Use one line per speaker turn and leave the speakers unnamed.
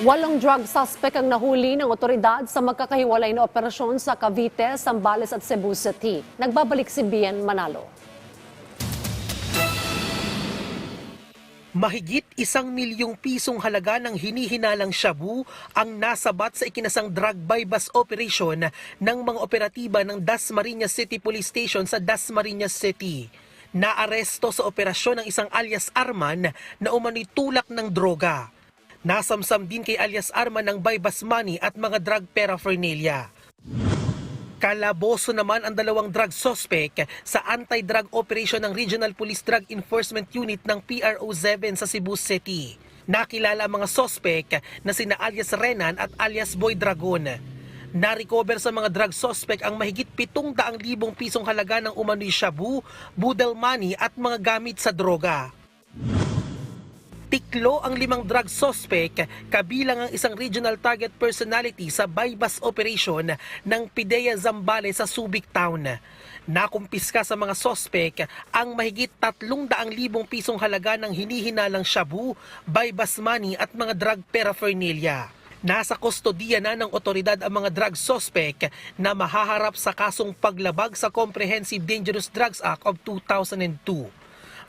Walong drug suspect ang nahuli ng otoridad sa magkakahiwalay na operasyon sa Cavite, Sambales at Cebu City. Nagbabalik si Bien Manalo.
Mahigit isang milyong pisong halaga ng hinihinalang shabu ang nasabat sa ikinasang drug buy-bus operation ng mga operatiba ng Dasmariñas City Police Station sa Dasmariñas City. Naaresto sa operasyon ng isang alias Arman na umano'y tulak ng droga. Nasamsam din kay alias Arman ng buy-bus money at mga drug paraphernalia. Kalaboso naman ang dalawang drug suspect sa anti-drug operation ng Regional Police Drug Enforcement Unit ng PRO7 sa Cebu City. Nakilala ang mga suspect na sina alias Renan at alias Boy Dragon. Na-recover sa mga drug suspect ang mahigit 700,000 pisong halaga ng umano'y shabu, budel money at mga gamit sa droga. Tiklo ang limang drug suspect kabilang ang isang regional target personality sa buy-bus operation ng Pidea Zambales sa Subic Town. Nakumpiska sa mga suspect ang mahigit 300,000 pisong halaga ng hinihinalang shabu, buy-bus money at mga drug paraphernalia. Nasa kustodiya na ng otoridad ang mga drug suspect na mahaharap sa kasong paglabag sa Comprehensive Dangerous Drugs Act of 2002.